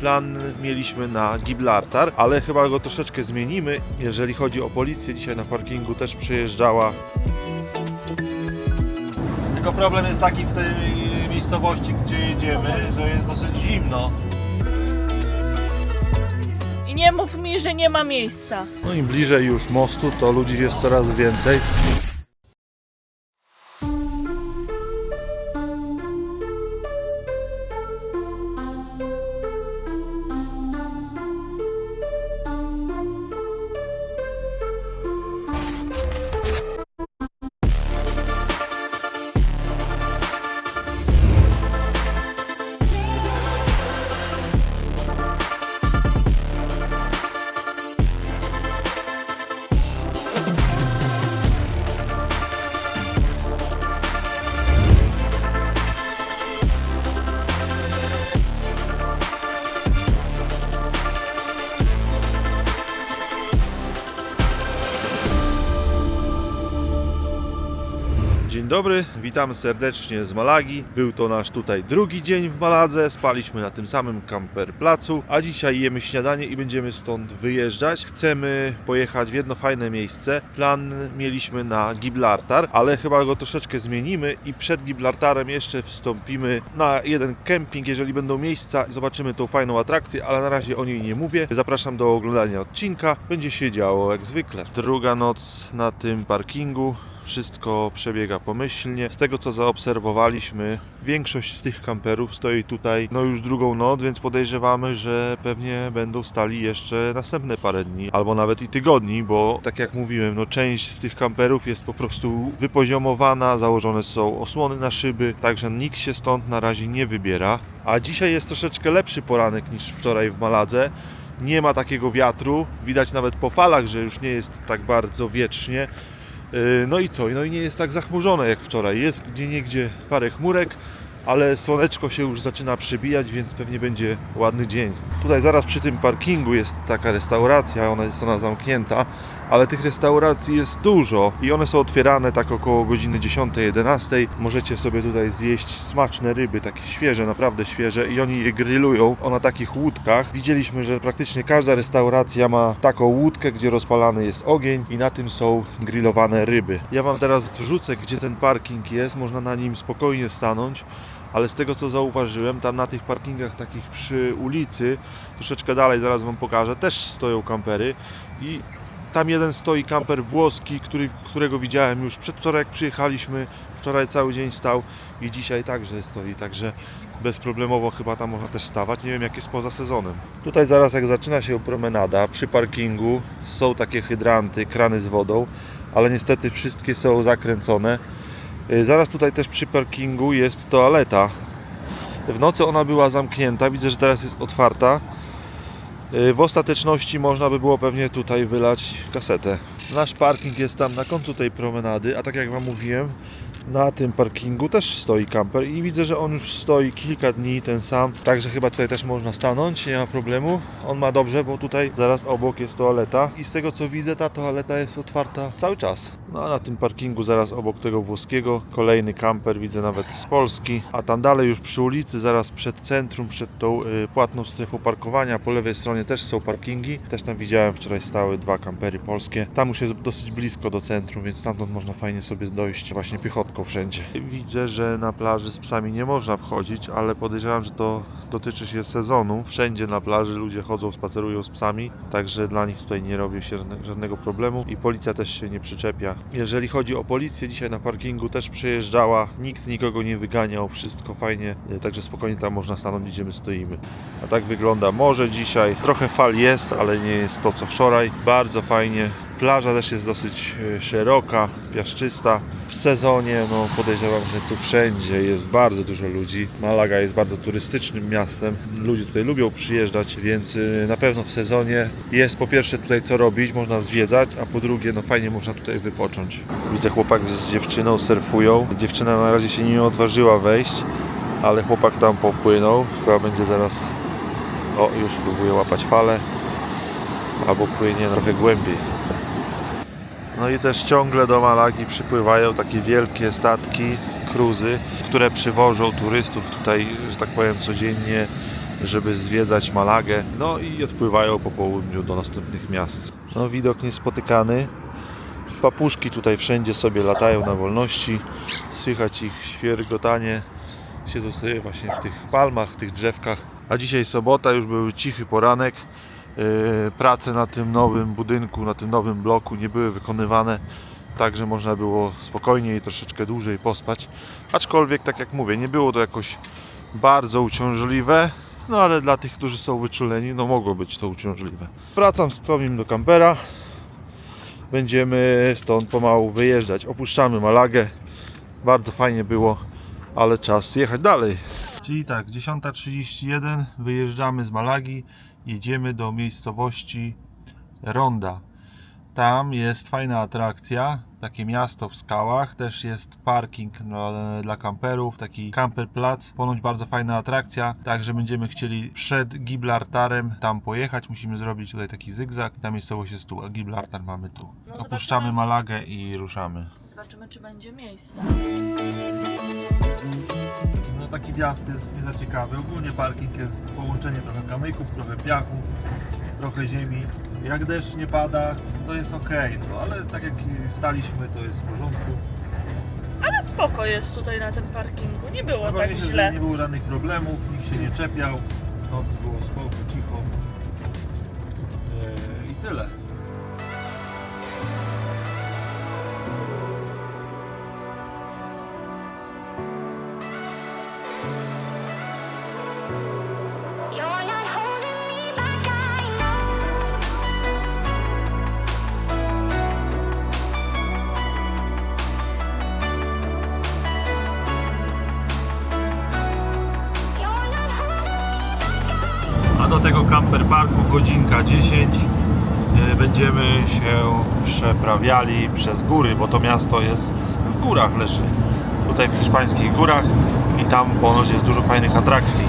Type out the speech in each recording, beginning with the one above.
Plan mieliśmy na Gibraltar, ale chyba go troszeczkę zmienimy. Jeżeli chodzi o policję, dzisiaj na parkingu też przejeżdżała. Tylko problem jest taki w tej miejscowości, gdzie jedziemy, że jest dosyć zimno. I nie mów mi, że nie ma miejsca. No im bliżej już mostu, to ludzi jest coraz więcej. Dobry, witamy serdecznie z Malagi. Był to nasz tutaj drugi dzień w Maladze. Spaliśmy na tym samym camper placu, a dzisiaj jemy śniadanie i będziemy stąd wyjeżdżać. Chcemy pojechać w jedno fajne miejsce. Plan mieliśmy na Gibraltar, ale chyba go troszeczkę zmienimy i przed Gibraltarem jeszcze wstąpimy na jeden kemping, jeżeli będą miejsca. Zobaczymy tą fajną atrakcję, ale na razie o niej nie mówię. Zapraszam do oglądania odcinka. Będzie się działo jak zwykle. Druga noc na tym parkingu. Wszystko przebiega pomyślnie. Z tego co zaobserwowaliśmy, większość z tych kamperów stoi tutaj no już drugą noc, więc podejrzewamy, że pewnie będą stali jeszcze następne parę dni, albo nawet i tygodni, bo tak jak mówiłem, no część z tych kamperów jest po prostu wypoziomowana, założone są osłony na szyby, także nikt się stąd na razie nie wybiera. A dzisiaj jest troszeczkę lepszy poranek niż wczoraj w Maladze. Nie ma takiego wiatru, widać nawet po falach, że już nie jest tak bardzo wiecznie. Yy, No i co? No i nie jest tak zachmurzone jak wczoraj. Jest gdzie niegdzie parę chmurek, ale słoneczko się już zaczyna przebijać, więc pewnie będzie ładny dzień. Tutaj zaraz przy tym parkingu jest taka restauracja, ona jest ona zamknięta, ale tych restauracji jest dużo i one są otwierane tak około godziny 10-11. Możecie sobie tutaj zjeść smaczne ryby, takie świeże, naprawdę świeże i oni je grillują o na takich łódkach. Widzieliśmy, że praktycznie każda restauracja ma taką łódkę, gdzie rozpalany jest ogień i na tym są grillowane ryby. Ja Wam teraz wrzucę, gdzie ten parking jest, można na nim spokojnie stanąć ale z tego co zauważyłem, tam na tych parkingach takich przy ulicy, troszeczkę dalej, zaraz Wam pokażę, też stoją kampery i tam jeden stoi kamper włoski, który, którego widziałem już przedwczoraj jak przyjechaliśmy, wczoraj cały dzień stał i dzisiaj także stoi, także bezproblemowo chyba tam można też stawać, nie wiem jak jest poza sezonem. Tutaj zaraz jak zaczyna się promenada, przy parkingu są takie hydranty, krany z wodą, ale niestety wszystkie są zakręcone. Y, Zaraz tutaj też przy parkingu jest toaleta. W nocy ona była zamknięta, widzę, że teraz jest otwarta. Y, W ostateczności można by było pewnie tutaj wylać kasetę. Nasz parking jest tam na końcu tej promenady, a tak jak Wam mówiłem, na tym parkingu też stoi kamper i widzę, że on już stoi kilka dni ten sam, także chyba tutaj też można stanąć, nie ma problemu. On ma dobrze, bo tutaj zaraz obok jest toaleta i z tego co widzę, ta toaleta jest otwarta cały czas. No a na tym parkingu zaraz obok tego włoskiego kolejny kamper, widzę nawet z Polski, a tam dalej już przy ulicy, zaraz przed centrum, przed tą y, płatną strefą parkowania, po lewej stronie też są parkingi. Też tam widziałem wczoraj stały dwa kampery polskie. Tam już jest dosyć blisko do centrum, więc stamtąd można fajnie sobie dojść właśnie piechotką wszędzie. Widzę, że na plaży z psami nie można wchodzić, ale podejrzewam, że to dotyczy się sezonu. Wszędzie na plaży ludzie chodzą, spacerują z psami, także dla nich tutaj nie robi się żadne- żadnego problemu i policja też się nie przyczepia. Jeżeli chodzi o policję, dzisiaj na parkingu też przejeżdżała, nikt nikogo nie wyganiał, wszystko fajnie, e, także spokojnie tam można stanąć, gdzie my stoimy. A tak wygląda morze dzisiaj. Trochę fal jest, ale nie jest to co wczoraj. Bardzo fajnie. Plaża też jest dosyć e, szeroka, piaszczysta. W sezonie no, podejrzewam, że tu wszędzie jest bardzo dużo ludzi. Malaga jest bardzo turystycznym miastem. Ludzie tutaj lubią przyjeżdżać, więc y, na pewno w sezonie jest po pierwsze tutaj co robić, można zwiedzać, a po drugie no fajnie można tutaj wypocząć. Widzę chłopak z dziewczyną surfują. Dziewczyna na razie się nie odważyła wejść, ale chłopak tam popłynął. Chyba będzie zaraz... O, już próbuje łapać falę. Albo płynie trochę głębiej. No i też ciągle do Malagi przypływają takie wielkie statki, cruzy, które przywożą turystów tutaj, że tak powiem, codziennie żeby zwiedzać Malagę. No i odpływają po południu do następnych miast. No widok niespotykany. Papuszki tutaj wszędzie sobie latają na wolności. Słychać ich świergotanie. Siedzą sobie właśnie w tych palmach, w tych drzewkach. A dzisiaj sobota, już był cichy poranek. Yy, Prace na tym nowym budynku, na tym nowym bloku nie były wykonywane, także można było spokojniej i troszeczkę dłużej pospać. Aczkolwiek, tak jak mówię, nie było to jakoś bardzo uciążliwe, no ale dla tych, którzy są wyczuleni, no mogło być to uciążliwe. Wracam z Tomim do kampera. Będziemy stąd pomału wyjeżdżać. Opuszczamy Malagę. Bardzo fajnie było, ale czas jechać dalej. Czyli tak, 10.31 wyjeżdżamy z Malagi, jedziemy do miejscowości Ronda. Tam jest fajna atrakcja, takie miasto w skałach, też jest parking dla, dla kamperów, taki camperplac, ponoć bardzo fajna atrakcja, także będziemy chcieli przed Gibraltarem tam pojechać, musimy zrobić tutaj taki zygzak, ta miejscowość jest tu, a Gibraltar mamy tu. No Opuszczamy zobaczymy. Malagę i ruszamy. Zobaczymy, czy będzie miejsce. No taki wjazd jest nie za ciekawy. Ogólnie parking jest połączenie trochę kamyków, trochę piachu, trochę ziemi. Jak deszcz nie pada, to jest ok, no ale tak jak staliśmy, to jest w porządku. Ale spoko jest tutaj na tym parkingu. Nie było tak Najważniejsze, że źle. nie było żadnych problemów, nikt się nie czepiał, noc było spoko, cicho. Eee, I tyle. Camper parku godzinka 10 e, będziemy się przeprawiali przez góry, bo to miasto jest w górach leży. Tutaj w hiszpańskich górach i tam ponoć jest dużo fajnych atrakcji.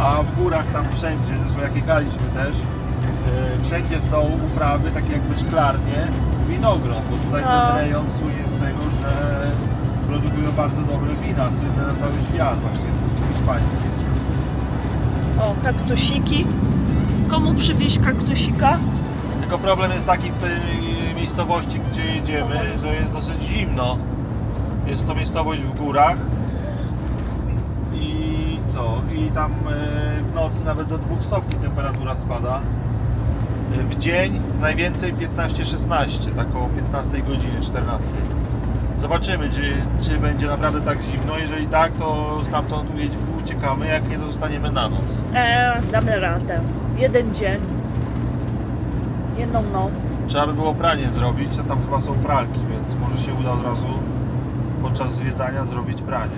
A w górach tam wszędzie, zresztą jak jechaliśmy też, e, wszędzie są uprawy takie jakby szklarnie winogron, bo tutaj No. ten rejon słynie z tego, że produkują bardzo dobre wina, słynne na cały świat właśnie hiszpańskie. O, kaktusiki. Komu przywieźć kaktusika? Tylko problem jest taki w tej miejscowości, gdzie jedziemy, że jest dosyć zimno. Jest to miejscowość w górach i co? I tam e, w nocy nawet do 2 stopni temperatura spada. E, W dzień najwięcej 15-16, tak około 15 godziny, 14. Zobaczymy, czy, czy będzie naprawdę tak zimno. Jeżeli tak, to stamtąd uciekamy, jak nie, to zostaniemy na noc. E, damy radę. Jeden dzień. Jedną noc. Trzeba by było pranie zrobić, a tam chyba są pralki, więc może się uda od razu podczas zwiedzania zrobić pranie.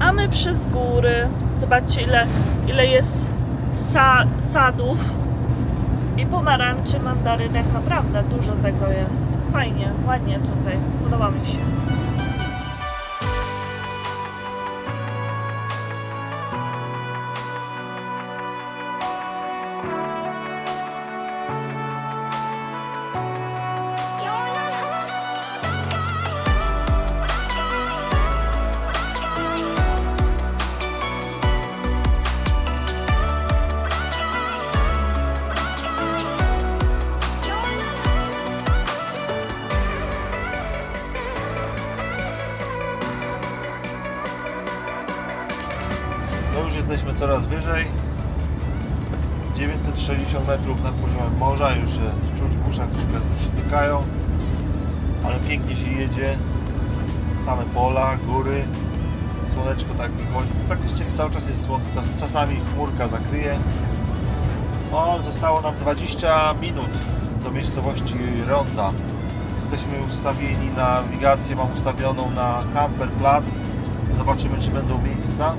A my przez góry. Zobaczcie, ile, ile jest sa, sadów. I pomarańczy, mandarynek. Naprawdę dużo tego jest. Fajnie, ładnie tutaj. Podoba mi się. 960 metrów nad poziomem morza, już się czuć w uszach troszkę przytykają, ale pięknie się jedzie. Same pola, góry, słoneczko tak wychodzi. Praktycznie cały czas jest słońce, czas- czasami chmurka zakryje. O, zostało nam 20 minut do miejscowości Ronda. Jesteśmy ustawieni na nawigację, mam ustawioną na camper plac. Zobaczymy, czy będą miejsca.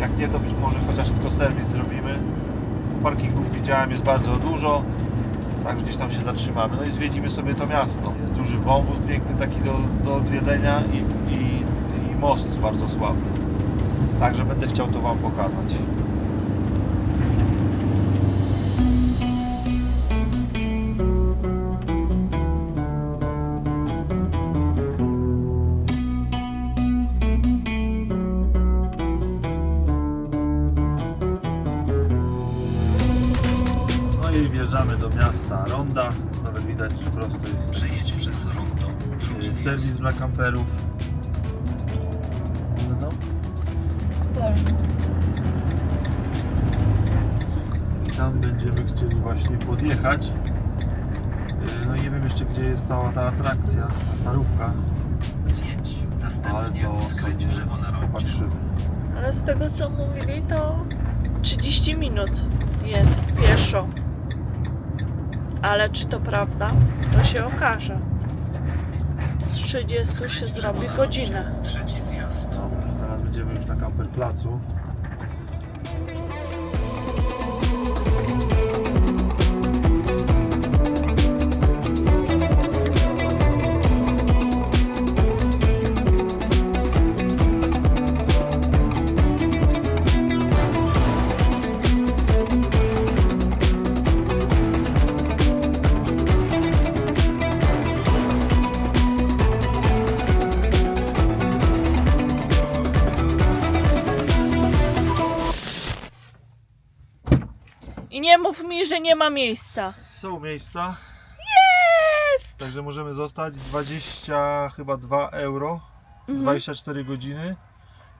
Jak nie, to być może chociaż tylko serwis zrobimy. Parkingów widziałem, jest bardzo dużo. Także gdzieś tam się zatrzymamy. No i zwiedzimy sobie to miasto. Jest duży wąwóz piękny taki do, do odwiedzenia i, i, i most bardzo sławny. Także będę chciał to Wam pokazać. I wjeżdżamy do miasta Ronda. Nawet widać, że prosto jest y, serwis dla kamperów. No, I tam będziemy chcieli właśnie podjechać. Y, No i nie wiem jeszcze gdzie jest cała ta atrakcja, ta starówka, ale to sobie popatrzymy. Ale z tego co mówili, to 30 minut jest pieszo. Ale czy to prawda? To się okaże. Z 30 się zrobi godzinę. Zaraz będziemy już na kamper mi, że nie ma miejsca. Są miejsca, Jest! także możemy zostać 20 chyba 2 euro, Mhm. 24 godziny.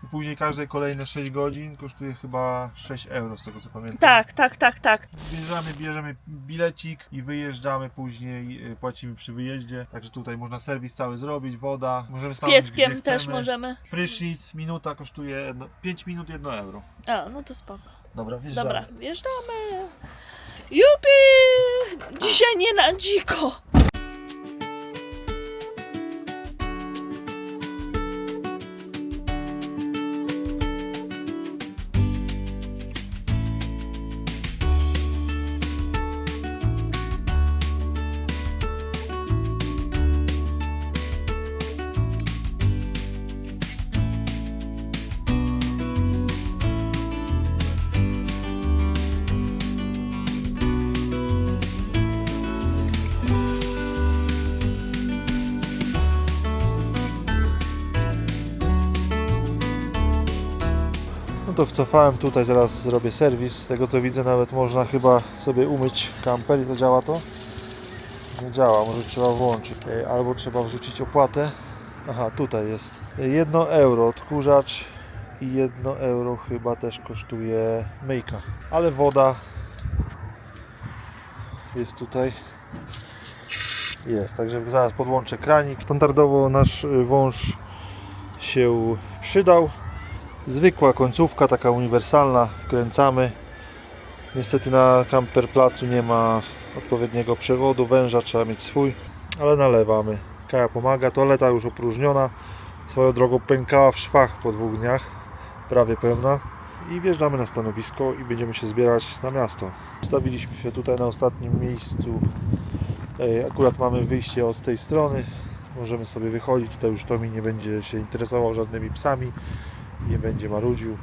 I później każde kolejne 6 godzin kosztuje chyba 6 euro z tego co pamiętam. Tak, tak, tak, tak. Bierzemy, bierzemy bilecik i wyjeżdżamy później, y, płacimy przy wyjeździe. Także tutaj można serwis cały zrobić, woda. Możemy Z stanąć, pieskiem gdzie też chcemy. możemy. Prysznic, minuta kosztuje jedno, 5 minut 1 euro. A, no to spoko. Dobra, wjeżdżamy. Dobra, wjeżdżamy. Jupi! Dzisiaj nie na dziko. To wcofałem tutaj, zaraz zrobię serwis. Tego co widzę nawet można chyba sobie umyć kamper i to działa to? Nie działa, może trzeba włączyć. Albo trzeba wrzucić opłatę. Aha, tutaj jest. 1 euro odkurzacz i 1 euro chyba też kosztuje myjka. Ale woda jest tutaj. Jest, także zaraz podłączę kranik. Standardowo nasz wąż się przydał. Zwykła końcówka, taka uniwersalna, wkręcamy. Niestety na camper placu nie ma odpowiedniego przewodu, węża trzeba mieć swój, ale nalewamy. Kaja pomaga, toaleta już opróżniona, swoją drogą pękała w szwach po dwóch dniach, prawie pełna. I wjeżdżamy na stanowisko i będziemy się zbierać na miasto. Ustawiliśmy się tutaj na ostatnim miejscu. Akurat mamy wyjście od tej strony. Możemy sobie wychodzić. Tutaj już Tomi nie będzie się interesował żadnymi psami nie będzie marudził.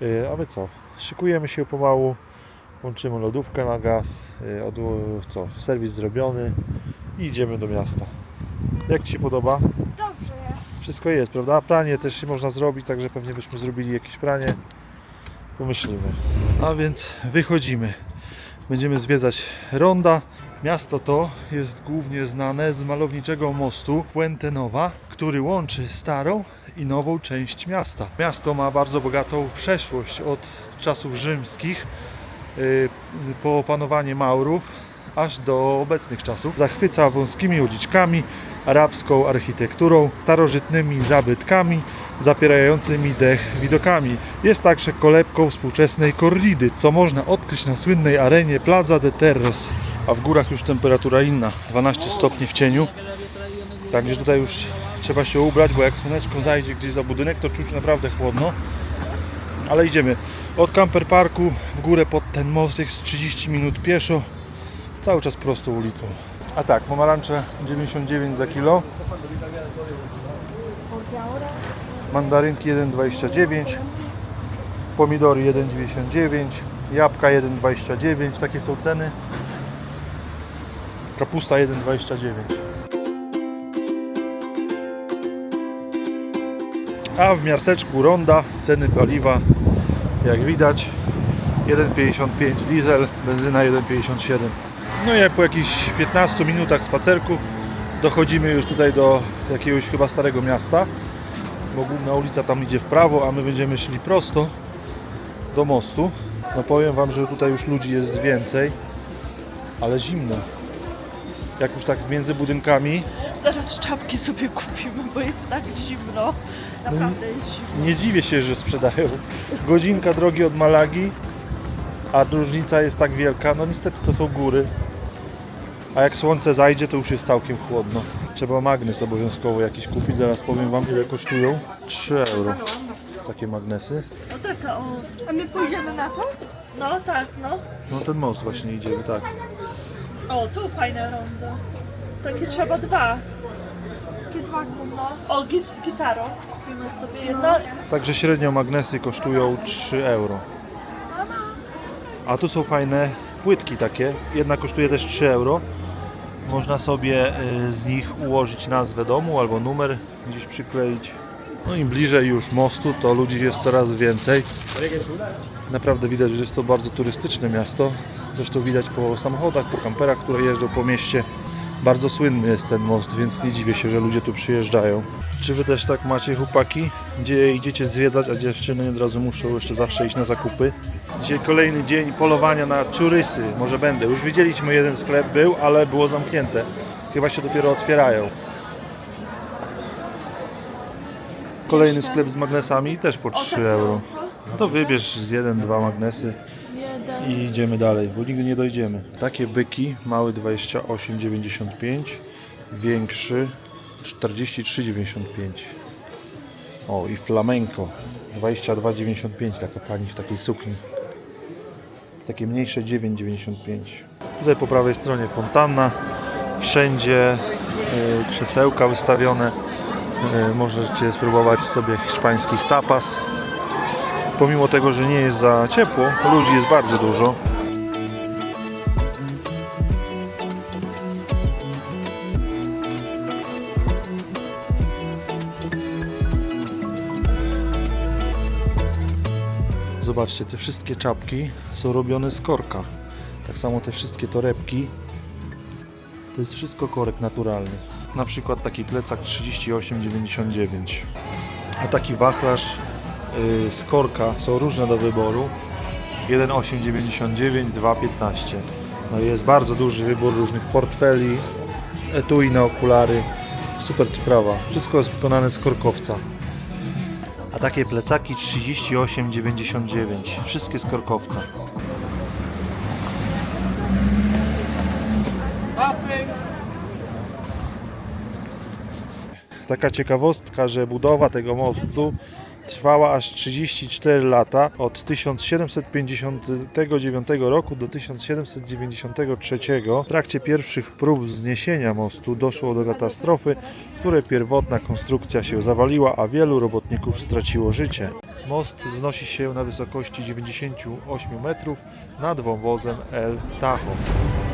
Yy, A my co? Szykujemy się pomału, łączymy lodówkę na gaz, yy, od, co? serwis zrobiony i idziemy do miasta. Jak Ci się podoba? Dobrze jest. Wszystko jest, prawda? Pranie też się można zrobić, także pewnie byśmy zrobili jakieś pranie. Pomyślimy. A więc wychodzimy. Będziemy zwiedzać ronda. Miasto to jest głównie znane z malowniczego mostu Puente Nova, który łączy starą i nową część miasta. Miasto ma bardzo bogatą przeszłość od czasów rzymskich yy, po opanowanie Maurów aż do obecnych czasów. Zachwyca wąskimi uliczkami, arabską architekturą, starożytnymi zabytkami, zapierającymi dech widokami. Jest także kolebką współczesnej korridy, co można odkryć na słynnej arenie Plaza de Terros. A w górach już temperatura inna, 12 stopni w cieniu. Także tutaj już trzeba się ubrać, bo jak słoneczko zajdzie gdzieś za budynek, to czuć naprawdę chłodno. Ale idziemy. Od camper parku w górę pod ten most jest 30 minut pieszo. Cały czas prosto ulicą. A tak, pomarańcze 99 za kilo. Mandarynki 1,29. Pomidory 1,99. Jabłka 1,29. Takie są ceny. Kapusta 1,29. A w miasteczku Ronda ceny paliwa jak widać 1,55 diesel, benzyna 1,57. No i jak po jakichś 15 minutach spacerku dochodzimy już tutaj do jakiegoś chyba starego miasta, bo główna ulica tam idzie w prawo, a my będziemy szli prosto do mostu. No powiem Wam, że tutaj już ludzi jest więcej, ale zimno. Jak już tak między budynkami, Zaraz czapki sobie kupimy, bo jest tak zimno. Naprawdę jest zimno. nie dziwię się, że sprzedają. Godzinka drogi od Malagi, a różnica jest tak wielka. No niestety to są góry. A jak słońce zajdzie, to już jest całkiem chłodno. Trzeba magnes obowiązkowo jakiś kupić. Zaraz powiem Wam, ile kosztują. 3 euro. Takie magnesy. No taka o. A my pójdziemy na to? No tak, no. No ten most właśnie idziemy, tak. O, tu fajne rondo. Takie trzeba dwa. Kitwaku. No. O, git z gitarą. Kupimy sobie jedno. Także średnio magnesy kosztują 3 euro. A tu są fajne płytki takie. Jedna kosztuje też 3 euro. Można sobie y, z nich ułożyć nazwę domu albo numer gdzieś przykleić. No im bliżej już mostu, to ludzi jest coraz więcej. Naprawdę widać, że jest to bardzo turystyczne miasto. Zresztą widać po samochodach, po kamperach, które jeżdżą po mieście. Bardzo słynny jest ten most, więc nie dziwię się, że ludzie tu przyjeżdżają. Czy wy też tak macie, chłopaki? Gdzie idziecie zwiedzać, a dziewczyny od razu muszą jeszcze zawsze iść na zakupy? Dzisiaj kolejny dzień polowania na czurysy. Może będę. Już widzieliśmy jeden sklep był, ale było zamknięte. Chyba się dopiero otwierają. Kolejny sklep z magnesami też po O, 3 takie euro. o, co? To wybierz z jeden, dwa magnesy. I idziemy dalej, bo nigdy nie dojdziemy. Takie byki, mały 28,95, większy 43,95. O i flamenco 22,95, taka pani w takiej sukni. Takie mniejsze 9,95. Tutaj po prawej stronie fontanna, wszędzie y, krzesełka wystawione. Y, możecie spróbować sobie hiszpańskich tapas. Pomimo tego, że nie jest za ciepło, ludzi jest bardzo dużo. Zobaczcie, te wszystkie czapki są robione z korka. Tak samo te wszystkie torebki. To jest wszystko korek naturalny. Na przykład taki plecak 38,99. A taki wachlarz z korka są różne do wyboru. 1,899, 2,15. No jest bardzo duży wybór różnych portfeli, etui na okulary. Super sprawa. Wszystko jest wykonane z korkowca. A takie plecaki 38,99. Wszystkie z korkowca. Taka ciekawostka, że budowa tego mostu trwała aż 34 lata od 1759 roku do 1793. W trakcie pierwszych prób wzniesienia mostu doszło do katastrofy, w której pierwotna konstrukcja się zawaliła, a wielu robotników straciło życie. Most wznosi się na wysokości 98 metrów nad wąwozem El Tajo.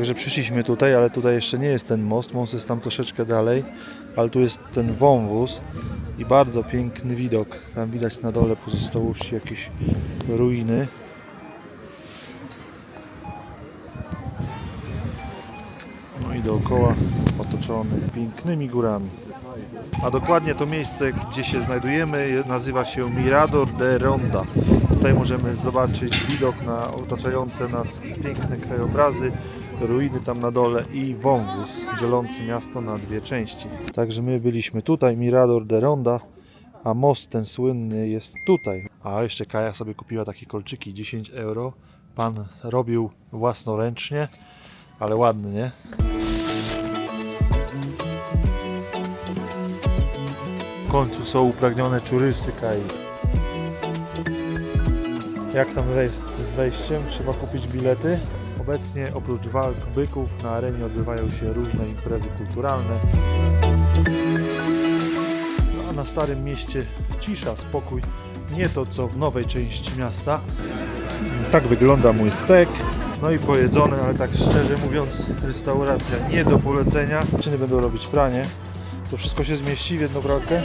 Także przyszliśmy tutaj, ale tutaj jeszcze nie jest ten most. Most jest tam troszeczkę dalej, ale tu jest ten wąwóz i bardzo piękny widok. Tam widać na dole pozostałości jakieś ruiny. No i dookoła otoczony pięknymi górami. A dokładnie to miejsce, gdzie się znajdujemy, je- nazywa się Mirador de Ronda. Tutaj możemy zobaczyć widok na otaczające nas piękne krajobrazy, ruiny tam na dole i wąwóz dzielący miasto na dwie części. Także my byliśmy tutaj, Mirador de Ronda, a most ten słynny jest tutaj. A jeszcze Kaja sobie kupiła takie kolczyki 10 euro. Pan robił własnoręcznie, ale ładny, nie? W końcu są upragnione czurysy Kai. Jak tam jest z wejściem? Trzeba kupić bilety. Obecnie oprócz walk byków na arenie odbywają się różne imprezy kulturalne. No, A na Starym Mieście cisza, spokój. Nie to co w nowej części miasta. Tak wygląda mój stek. No i pojedzony, ale tak szczerze mówiąc, restauracja nie do polecenia. Czyny będą robić pranie. To wszystko się zmieści w jedną pralkę?